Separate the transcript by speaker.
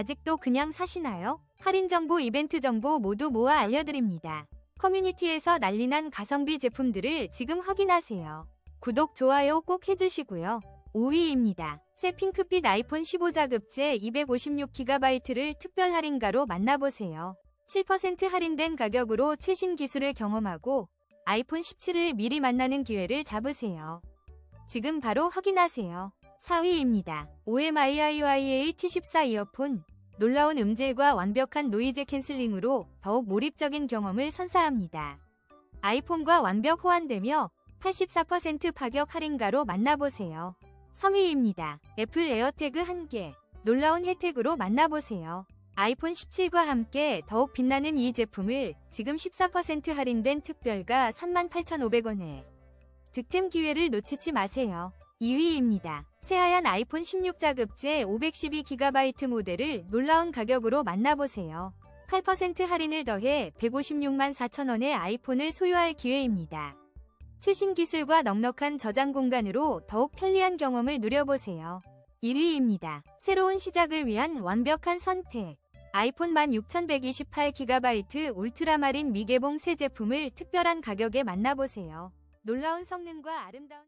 Speaker 1: 아직도 그냥 사시나요? 할인 정보, 이벤트 정보 모두 모아 알려드립니다. 커뮤니티에서 난리난 가성비 제품들을 지금 확인하세요. 구독, 좋아요 꼭 해주시고요. 5위입니다. 새 핑크빛 아이폰 15 자급제 256GB를 특별 할인가로 만나보세요. 7% 할인된 가격으로 최신 기술을 경험하고 아이폰 17을 미리 만나는 기회를 잡으세요. 지금 바로 확인하세요. 4위입니다. OMIIYA T14 이어폰. 놀라운 음질과 완벽한 노이즈 캔슬링으로 더욱 몰입적인 경험을 선사합니다. 아이폰과 완벽 호환되며 84% 파격 할인가로 만나보세요. 3위입니다. 애플 에어태그 1개. 놀라운 혜택으로 만나보세요. 아이폰 17과 함께 더욱 빛나는 이 제품을 지금 14% 할인된 특별가 38,500원에 득템 기회를 놓치지 마세요. 2위입니다. 새하얀 아이폰 16 자급제 512GB 모델을 놀라운 가격으로 만나보세요. 8% 할인을 더해 156만 4천원의 아이폰을 소유할 기회입니다. 최신 기술과 넉넉한 저장 공간으로 더욱 편리한 경험을 누려보세요. 1위입니다. 새로운 시작을 위한 완벽한 선택. 아이폰 16128GB 울트라마린 미개봉 새 제품을 특별한 가격에 만나보세요. 놀라운 성능과 아름다운